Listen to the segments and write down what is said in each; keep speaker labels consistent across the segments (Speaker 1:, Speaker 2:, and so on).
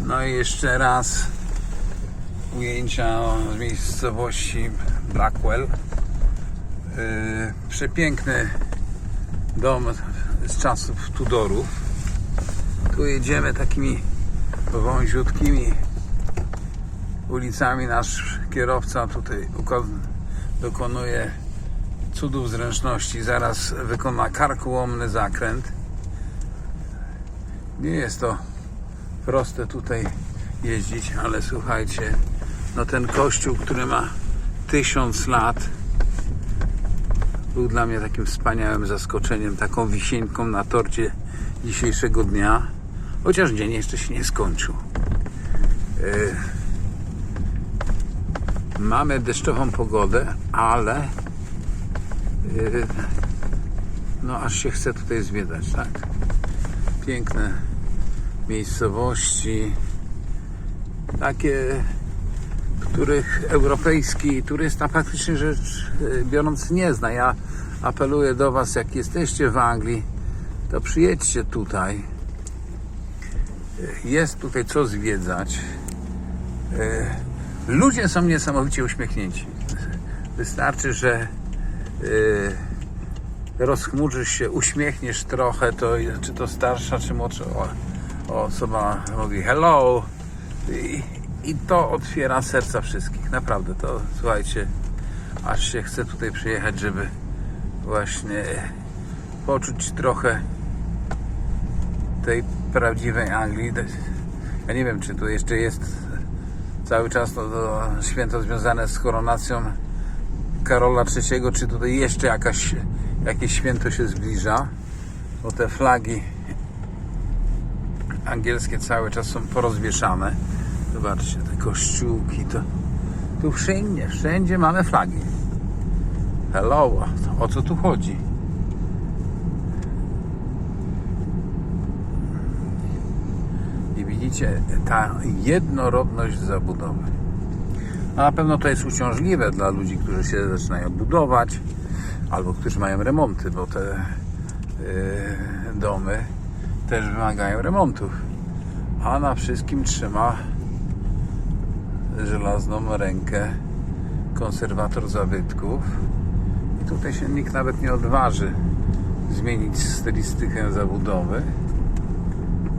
Speaker 1: No i jeszcze raz ujęcia z miejscowości Blackwell. Yy, przepiękny dom z czasów Tudorów. Tu jedziemy takimi wąziutkimi ulicami. Nasz kierowca tutaj dokonuje cudów zręczności. Zaraz wykona karkołomny zakręt. Nie jest to proste tutaj jeździć, ale słuchajcie, no ten kościół, który ma tysiąc lat, był dla mnie takim wspaniałym zaskoczeniem, taką wisienką na torcie dzisiejszego dnia, chociaż dzień jeszcze się nie skończył. Yy, Mamy deszczową pogodę, ale yy, no aż się chce tutaj zwiedzać, tak? Piękne miejscowości, takie, których europejski turysta praktycznie rzecz yy, biorąc nie zna. Ja apeluję do Was, jak jesteście w Anglii, to przyjedźcie tutaj. Yy, Jest tutaj co zwiedzać. Yy, Ludzie są niesamowicie uśmiechnięci. Wystarczy, że rozchmurzysz się, uśmiechniesz trochę, to czy to starsza, czy młodsza osoba mówi hello i, i to otwiera serca wszystkich. Naprawdę to, słuchajcie, aż się chce tutaj przyjechać, żeby właśnie poczuć trochę tej prawdziwej Anglii. Ja nie wiem, czy tu jeszcze jest cały czas to, to święto związane z koronacją Karola III, czy tutaj jeszcze jakaś, jakieś święto się zbliża, bo te flagi angielskie cały czas są porozwieszane. Zobaczcie, te kościółki, to tu wszędzie, wszędzie mamy flagi. Hello, o co tu chodzi? I widzicie, ta jednorodność zabudowy. A na pewno to jest uciążliwe dla ludzi, którzy się zaczynają budować albo którzy mają remonty, bo te yy, domy też wymagają remontów. A na wszystkim trzyma żelazną rękę konserwator zabytków. I tutaj się nikt nawet nie odważy zmienić stylistykę zabudowy.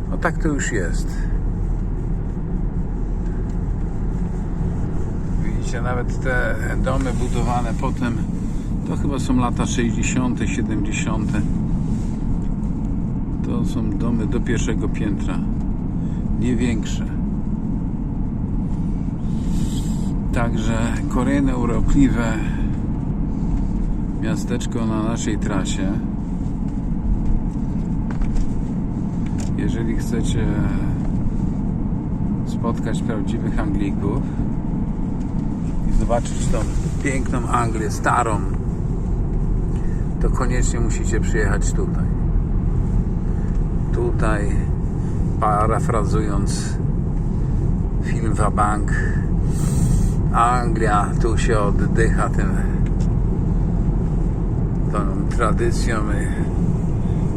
Speaker 1: No tak to już jest. Widzicie, nawet te domy budowane potem, to chyba są lata 60., 70. To są domy do pierwszego piętra. Nie większe. Także kolejne urokliwe miasteczko na naszej trasie. jeżeli chcecie spotkać prawdziwych Anglików i zobaczyć tą piękną Anglię, starą, to koniecznie musicie przyjechać tutaj. Tutaj, parafrazując film Wabank, Anglia tu się oddycha tym tą tradycją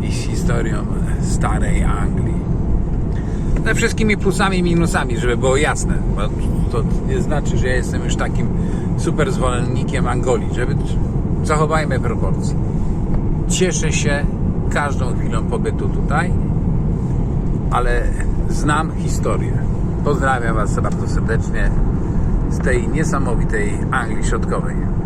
Speaker 1: i historią starej Anglii. Ze wszystkimi plusami i minusami, żeby było jasne. Bo to nie znaczy, że ja jestem już takim super zwolennikiem Angolii, żeby zachowajmy proporcje. Cieszę się każdą chwilą pobytu tutaj, ale znam historię. Pozdrawiam Was bardzo serdecznie z tej niesamowitej Anglii Środkowej.